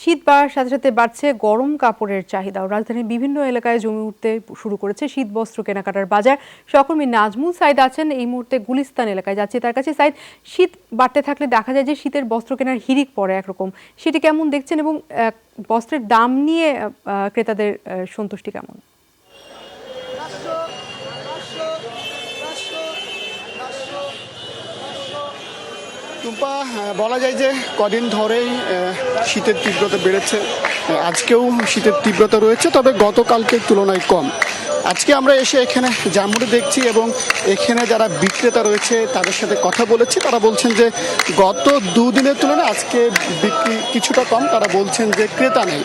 শীত বাড়ার সাথে সাথে বাড়ছে গরম কাপড়ের চাহিদাও রাজধানীর বিভিন্ন এলাকায় জমি উঠতে শুরু করেছে শীত বস্ত্র কেনাকাটার বাজার। সহকর্মী নাজমুল সাইদ আছেন। এই মুহূর্তে গুলিস্তান এলাকায় যাচ্ছে। তার কাছে সাইদ, শীত বাড়তে থাকলে দেখা যায় যে শীতের বস্ত্র কেনার হিরিক পড়ে একরকম। সেটি কেমন দেখছেন এবং বস্ত্রের দাম নিয়ে ক্রেতাদের সন্তুষ্টি কেমন? টুম্পা বলা যায় যে কদিন ধরেই শীতের তীব্রতা বেড়েছে। আজকেও শীতের তীব্রতা রয়েছে, তবে গতকালকের তুলনায় কম। আজকে আমরা এসে এখানে জামুড়ি দেখছি এবং এখানে যারা বিক্রেতা রয়েছে, তাদের সাথে কথা বলেছি। তারা বলছেন যে গত দুদিনের তুলনায় আজকে বিক্রি কিছুটা কম। তারা বলছেন যে ক্রেতা নেই।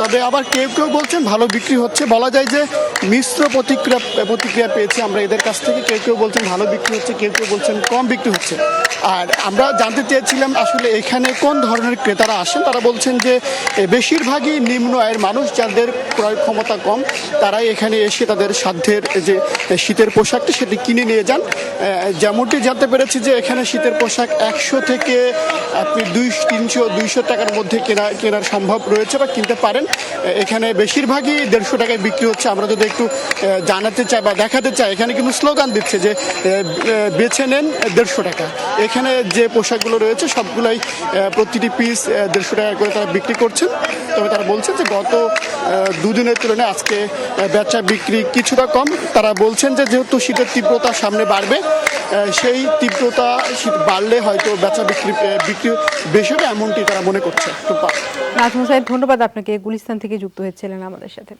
তবে আবার কেউ কেউ বলছেন ভালো বিক্রি হচ্ছে। বলা যায় যে মিশ্র প্রতিক্রিয়া প্রতিক্রিয়া পেয়েছি আমরা এদের কাছ থেকে। কেউ কেউ বলছেন ভালো বিক্রি হচ্ছে, কেউ কেউ বলছেন কম বিক্রি হচ্ছে। আর আমরা জানতে চেয়েছিলাম আসলে এখানে কোন ধরনের ক্রেতারা আসেন? তারা বলছেন যে বেশিরভাগই নিম্ন আয়ের মানুষ যাদের ক্রয় ক্ষমতা কম, তারাই এখানে এসে তাদের সাধ্যের যে শীতের পোশাকটি সেটি কিনে নিয়ে যান। যেমনটি জানতে পেরেছি যে, এখানে শীতের পোশাক একশো থেকে আপনি দুই তিনশো, দুইশো টাকার মধ্যে কেনা, কেনার সম্ভব রয়েছে বা কিনতে পারেন। এখানে বেশিরভাগই দেড়শো টাকায় বিক্রি হচ্ছে। আমরা যদি একটু জানাতে চাই বা দেখাতে চাই, এখানে কিন্তু স্লোগান দিচ্ছে যে বেছে নেন দেড়শো টাকা। এখানে যে পোশাকগুলো রয়েছে, সবগুলাই প্রতিটি পিস দেড়শো টাকা করে তারা বিক্রি করছেন তবে তারা বলছেন যে গত দুদিনের তুলনায় আজকে বেচা বিক্রি কিছুটা কম। তারা বলছেন যে যেহেতু শীতের তীব্রতা সামনে বাড়বে সেই তীব্রতা শীত বাড়লে হয়তো বেচা বিক্রি বিক্রি বেশি হবে, এমনটি তারা মনে করছে। সাইদ ধন্যবাদ আপনাকে। গুলিস্তান থেকে যুক্ত হয়েছিলেন আমাদের সাথে।